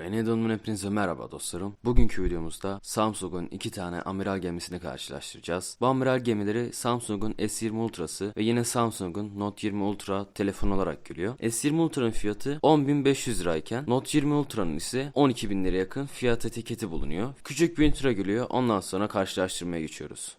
Renedon'un hepinize merhaba dostlarım. Bugünkü videomuzda Samsung'un iki tane amiral gemisini karşılaştıracağız. Bu amiral gemileri Samsung'un S20 Ultra'sı ve yine Samsung'un Note 20 Ultra telefon olarak geliyor. S20 Ultra'nın fiyatı 10.500 lirayken Note 20 Ultra'nın ise 12.000 liraya yakın fiyat etiketi bulunuyor. Küçük bir intro geliyor ondan sonra karşılaştırmaya geçiyoruz.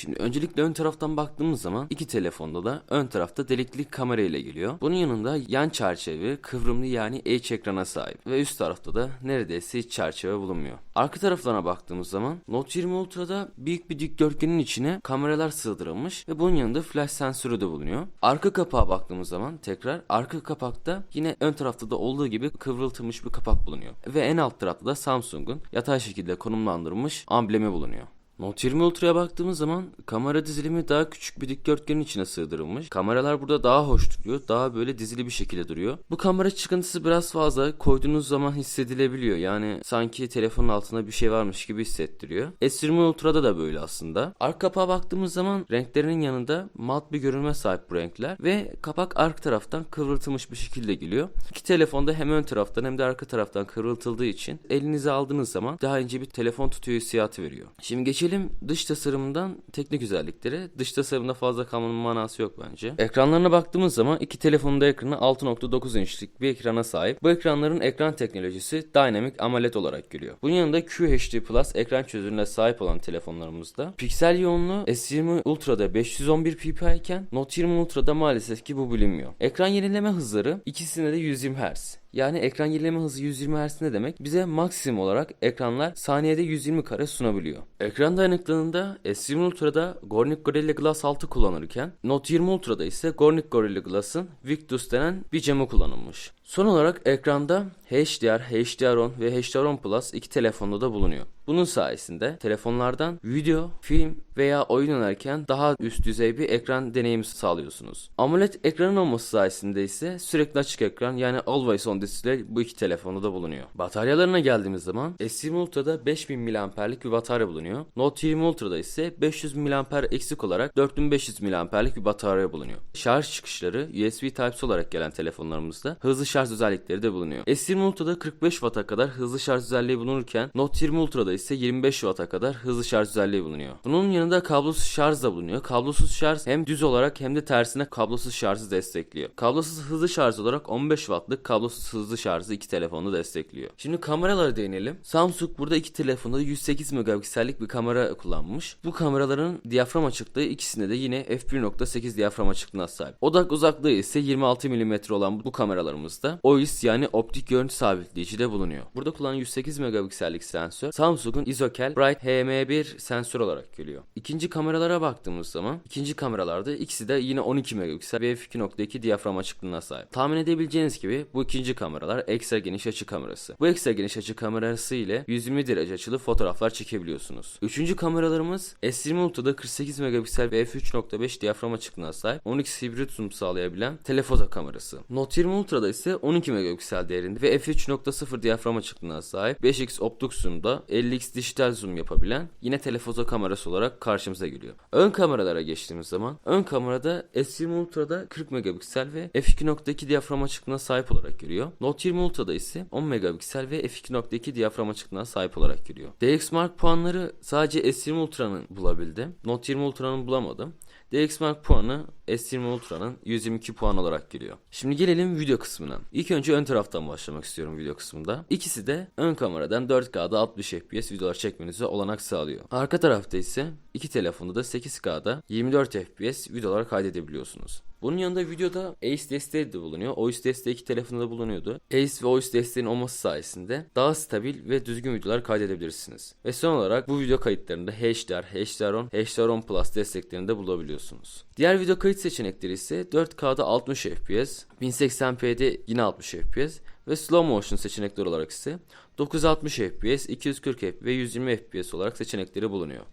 Şimdi öncelikle ön taraftan baktığımız zaman iki telefonda da ön tarafta delikli kamera ile geliyor. Bunun yanında yan çerçeve kıvrımlı yani H ekrana sahip ve üst tarafta da neredeyse hiç çerçeve bulunmuyor. Arka taraflarına baktığımız zaman Note 20 Ultra'da büyük bir dikdörtgenin içine kameralar sığdırılmış ve bunun yanında flash sensörü de bulunuyor. Arka kapağa baktığımız zaman tekrar arka kapakta yine ön tarafta da olduğu gibi kıvrıltılmış bir kapak bulunuyor. Ve en alt tarafta da Samsung'un yatay şekilde konumlandırılmış amblemi bulunuyor. Note 20 Ultra'ya baktığımız zaman kamera dizilimi daha küçük bir dikdörtgenin içine sığdırılmış. Kameralar burada daha hoş duruyor. Daha böyle dizili bir şekilde duruyor. Bu kamera çıkıntısı biraz fazla. Koyduğunuz zaman hissedilebiliyor. Yani sanki telefonun altında bir şey varmış gibi hissettiriyor. S20 Ultra'da da böyle aslında. Arka kapağa baktığımız zaman renklerinin yanında mat bir görünme sahip bu renkler. Ve kapak arka taraftan kıvrıltılmış bir şekilde geliyor. İki telefonda hem ön taraftan hem de arka taraftan kıvrıltıldığı için elinize aldığınız zaman daha ince bir telefon tutuyor hissiyatı veriyor. Şimdi geçelim dış tasarımından teknik özelliklere. Dış tasarımda fazla kalmanın manası yok bence. Ekranlarına baktığımız zaman iki telefonun da ekranı 6.9 inçlik bir ekrana sahip. Bu ekranların ekran teknolojisi Dynamic AMOLED olarak geliyor. Bunun yanında QHD Plus ekran çözünürlüğüne sahip olan telefonlarımızda piksel yoğunluğu S20 Ultra'da 511 ppi iken Note 20 Ultra'da maalesef ki bu bilinmiyor. Ekran yenileme hızları ikisinde de 120 Hz. Yani ekran yenileme hızı 120 Hz ne demek? Bize maksimum olarak ekranlar saniyede 120 kare sunabiliyor. Ekran dayanıklılığında S20 Ultra'da Gornick Gorilla Glass 6 kullanırken Note 20 Ultra'da ise Gornick Gorilla Glass'ın Victus denen bir camı kullanılmış. Son olarak ekranda HDR, HDR10 ve HDR10 Plus iki telefonda da bulunuyor. Bunun sayesinde telefonlardan video, film veya oyun oynarken daha üst düzey bir ekran deneyimi sağlıyorsunuz. AMOLED ekranın olması sayesinde ise sürekli açık ekran yani Always On Display bu iki telefonda da bulunuyor. Bataryalarına geldiğimiz zaman S20 Ultra'da 5000 mAh'lik bir batarya bulunuyor. Note 20 Ultra'da ise 500 mAh eksik olarak 4500 mAh'lik bir batarya bulunuyor. Şarj çıkışları USB Type-C olarak gelen telefonlarımızda hızlı şarj özellikleri de bulunuyor. S20 Ultra'da 45 Watt'a kadar hızlı şarj özelliği bulunurken Note 20 Ultra'da ise 25 Watt'a kadar hızlı şarj özelliği bulunuyor. Bunun yanında kablosuz şarj da bulunuyor. Kablosuz şarj hem düz olarak hem de tersine kablosuz şarjı destekliyor. Kablosuz hızlı şarj olarak 15 Watt'lık kablosuz hızlı şarjı iki telefonu destekliyor. Şimdi kameralara değinelim. Samsung burada iki telefonda 108 megapiksellik bir kamera kullanmış. Bu kameraların diyafram açıklığı ikisinde de yine f1.8 diyafram açıklığına sahip. Odak uzaklığı ise 26 mm olan bu kameralarımızda OIS yani optik görüntü sabitleyici de bulunuyor. Burada kullanılan 108 megapiksellik sensör Samsung'un Isocal Bright HM1 sensör olarak geliyor. İkinci kameralara baktığımız zaman ikinci kameralarda ikisi de yine 12 megapiksel ve f2.2 diyafram açıklığına sahip. Tahmin edebileceğiniz gibi bu ikinci kameralar ekstra geniş açı kamerası. Bu ekstra geniş açı kamerası ile 120 derece açılı fotoğraflar çekebiliyorsunuz. Üçüncü kameralarımız S20 Ultra'da 48 megapiksel ve f3.5 diyafram açıklığına sahip 12 hibrit zoom sağlayabilen telefoto kamerası. Note 20 Ultra'da ise 12 megapiksel değerinde ve f3.0 diyafram açıklığına sahip 5x optik zoom'da 50x dijital zoom yapabilen yine telefoto kamerası olarak karşımıza geliyor. Ön kameralara geçtiğimiz zaman ön kamerada S20 Ultra'da 40 megapiksel ve f2.2 diyafram açıklığına sahip olarak geliyor. Note 20 Ultra'da ise 10 megapiksel ve f2.2 diyafram açıklığına sahip olarak geliyor. DxMark puanları sadece S20 Ultra'nın bulabildi. Note 20 Ultra'nın bulamadım. DxMark puanı S20 Ultra'nın 122 puan olarak geliyor. Şimdi gelelim video kısmına. İlk önce ön taraftan başlamak istiyorum video kısmında. İkisi de ön kameradan 4K'da 60 FPS videolar çekmenize olanak sağlıyor. Arka tarafta ise iki telefonda da 8K'da 24 FPS videolar kaydedebiliyorsunuz. Bunun yanında videoda ACE desteği de bulunuyor. OIS desteği iki telefonda da bulunuyordu. ACE ve OIS desteğinin olması sayesinde daha stabil ve düzgün videolar kaydedebilirsiniz. Ve son olarak bu video kayıtlarında HDR, HDR10, HDR10 Plus desteklerini de bulabiliyorsunuz. Diğer video kayıt seçenekleri ise 4K'da 60 FPS, 1080p'de yine 60 FPS ve slow motion seçenekler olarak ise 960 FPS, 240 FPS ve 120 FPS olarak seçenekleri bulunuyor.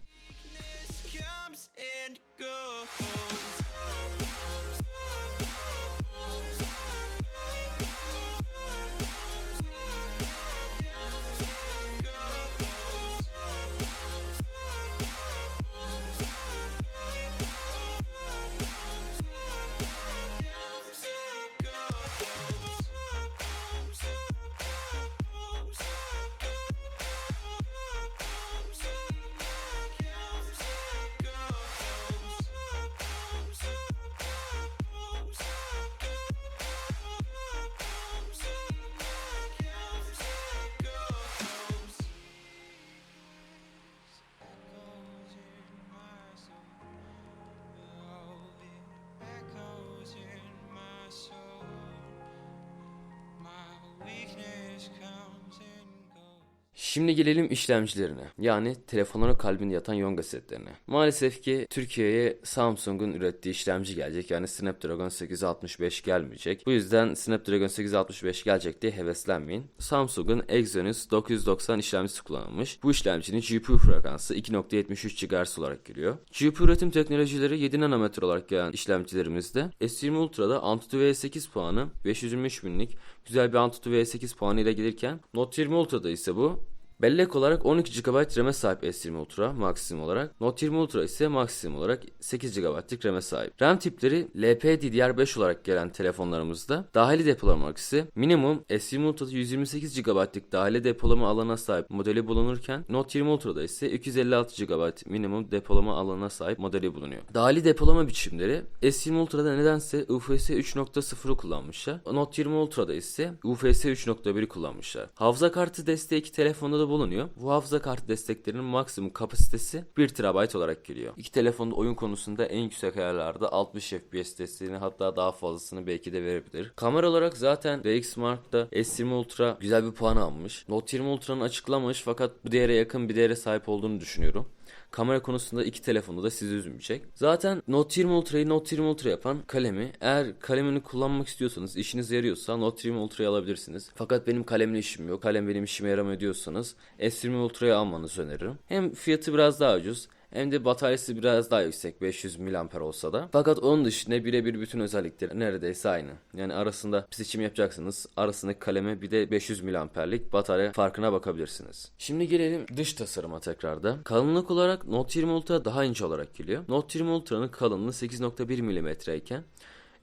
Şimdi gelelim işlemcilerine. Yani telefonların kalbinde yatan Yonga setlerine. Maalesef ki Türkiye'ye Samsung'un ürettiği işlemci gelecek. Yani Snapdragon 865 gelmeyecek. Bu yüzden Snapdragon 865 gelecek diye heveslenmeyin. Samsung'un Exynos 990 işlemcisi kullanılmış. Bu işlemcinin GPU frekansı 2.73 GHz olarak geliyor. GPU üretim teknolojileri 7 nanometre olarak gelen işlemcilerimizde S20 Ultra'da Antutu V8 puanı 523 binlik güzel bir Antutu V8 puanı ile gelirken Note 20 Ultra'da ise bu Bellek olarak 12 GB RAM'e sahip S20 Ultra maksimum olarak. Note 20 Ultra ise maksimum olarak 8 GB'lık RAM'e sahip. RAM tipleri LPDDR5 olarak gelen telefonlarımızda dahili depolama akısı minimum S20 Ultra'da 128 GB'lık dahili depolama alanına sahip modeli bulunurken Note 20 Ultra'da ise 256 GB minimum depolama alanına sahip modeli bulunuyor. Dahili depolama biçimleri S20 Ultra'da nedense UFS 3.0'ı kullanmışlar. Note 20 Ultra'da ise UFS 3.1'i kullanmışlar. Hafıza kartı desteği iki telefonda da bulunuyor. Bu hafıza kartı desteklerinin maksimum kapasitesi 1 TB olarak geliyor. İki telefonda oyun konusunda en yüksek ayarlarda 60 FPS desteğini hatta daha fazlasını belki de verebilir. Kamera olarak zaten VX Mark'ta S20 Ultra güzel bir puan almış. Note 20 Ultra'nın açıklamamış fakat bu değere yakın bir değere sahip olduğunu düşünüyorum. Kamera konusunda iki telefonda da sizi üzmeyecek. Zaten Note 20 Ultra'yı Note 20 Ultra yapan kalemi eğer kalemini kullanmak istiyorsanız işinize yarıyorsa Note 20 Ultra'yı alabilirsiniz. Fakat benim kalemle işim yok. Kalem benim işime yaramıyor diyorsanız S20 Ultra'yı almanızı öneririm. Hem fiyatı biraz daha ucuz hem de bataryası biraz daha yüksek 500 mAh olsa da. Fakat onun dışında birebir bütün özellikleri neredeyse aynı. Yani arasında seçim yapacaksınız. Arasındaki kaleme bir de 500 mAh'lik batarya farkına bakabilirsiniz. Şimdi gelelim dış tasarıma tekrarda. Kalınlık olarak Note 20 Ultra daha ince olarak geliyor. Note 20 Ultra'nın kalınlığı 8.1 mm iken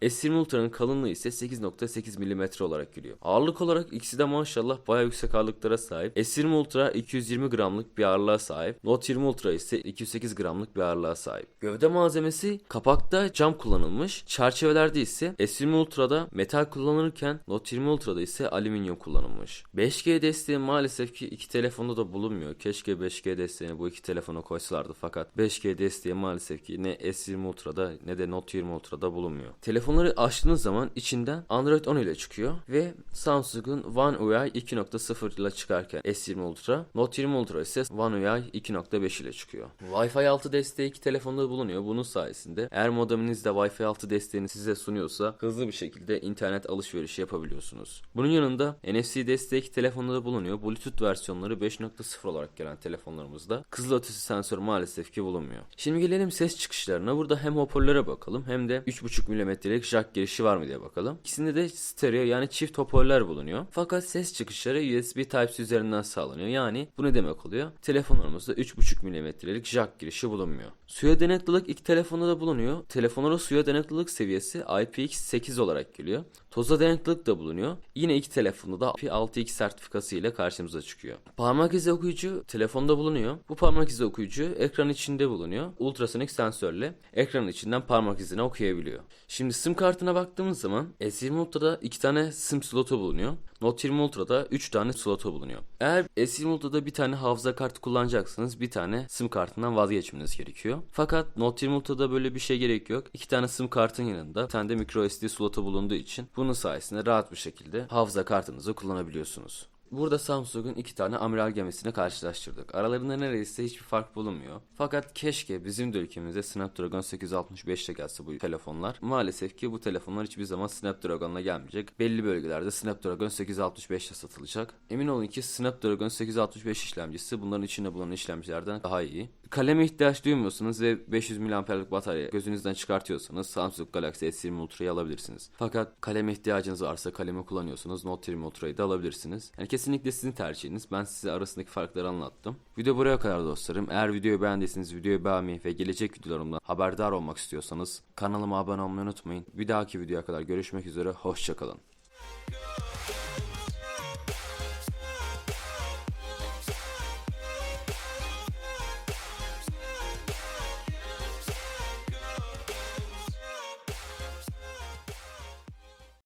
S20 Ultra'nın kalınlığı ise 8.8 mm olarak geliyor. Ağırlık olarak ikisi de maşallah bayağı yüksek ağırlıklara sahip. S20 Ultra 220 gramlık bir ağırlığa sahip. Note 20 Ultra ise 208 gramlık bir ağırlığa sahip. Gövde malzemesi kapakta cam kullanılmış. Çerçevelerde ise S20 Ultra'da metal kullanılırken Note 20 Ultra'da ise alüminyum kullanılmış. 5G desteği maalesef ki iki telefonda da bulunmuyor. Keşke 5G desteğini bu iki telefona koysalardı fakat 5G desteği maalesef ki ne S20 Ultra'da ne de Note 20 Ultra'da bulunmuyor. Telefonları açtığınız zaman içinden Android 10 ile çıkıyor ve Samsung'un One UI 2.0 ile çıkarken S20 Ultra, Note 20 Ultra ise One UI 2.5 ile çıkıyor. Wi-Fi 6 desteği iki telefonda bulunuyor. Bunun sayesinde eğer modeminizde Wi-Fi 6 desteğini size sunuyorsa hızlı bir şekilde internet alışverişi yapabiliyorsunuz. Bunun yanında NFC desteği iki telefonda da bulunuyor. Bluetooth versiyonları 5.0 olarak gelen telefonlarımızda kızılötesi sensör maalesef ki bulunmuyor. Şimdi gelelim ses çıkışlarına. Burada hem hoparlöre bakalım hem de 3.5 mm'lik jack girişi var mı diye bakalım. İkisinde de stereo yani çift hoparlör bulunuyor. Fakat ses çıkışları USB Type-C üzerinden sağlanıyor. Yani bu ne demek oluyor? Telefonlarımızda 3.5 mm'lik jack girişi bulunmuyor. Suya dayanıklılık iki telefonda da bulunuyor. Telefonlara suya dayanıklılık seviyesi IPX8 olarak geliyor. Toza dayanıklılık da bulunuyor. Yine iki telefonda da IP6X sertifikası ile karşımıza çıkıyor. Parmak izi okuyucu telefonda bulunuyor. Bu parmak izi okuyucu ekran içinde bulunuyor. Ultrasonik sensörle ekranın içinden parmak izini okuyabiliyor. Şimdi sim kartına baktığımız zaman S20 Ultra'da iki tane sim slotu bulunuyor. Note 20 Ultra'da 3 tane slotu bulunuyor. Eğer S20 Ultra'da bir tane hafıza kartı kullanacaksınız bir tane sim kartından vazgeçmeniz gerekiyor. Fakat Note 20 Ultra'da böyle bir şey gerek yok. İki tane sim kartın yanında bir tane de micro SD slotu bulunduğu için bunun sayesinde rahat bir şekilde hafıza kartınızı kullanabiliyorsunuz. Burada Samsung'un iki tane amiral gemisini karşılaştırdık. Aralarında neredeyse hiçbir fark bulunmuyor. Fakat keşke bizim de ülkemizde Snapdragon 865 ile gelse bu telefonlar. Maalesef ki bu telefonlar hiçbir zaman Snapdragon'la gelmeyecek. Belli bölgelerde Snapdragon 865 ile satılacak. Emin olun ki Snapdragon 865 işlemcisi bunların içinde bulunan işlemcilerden daha iyi. Kaleme ihtiyaç duymuyorsanız ve 500 mAh'lik batarya gözünüzden çıkartıyorsanız Samsung Galaxy S20 Ultra'yı alabilirsiniz. Fakat kaleme ihtiyacınız varsa kalemi kullanıyorsanız Note 20 Ultra'yı da alabilirsiniz. Yani kesinlikle sizin tercihiniz. Ben size arasındaki farkları anlattım. Video buraya kadar dostlarım. Eğer videoyu beğendiyseniz videoyu beğenmeyi ve gelecek videolarımdan haberdar olmak istiyorsanız kanalıma abone olmayı unutmayın. Bir dahaki videoya kadar görüşmek üzere. Hoşçakalın.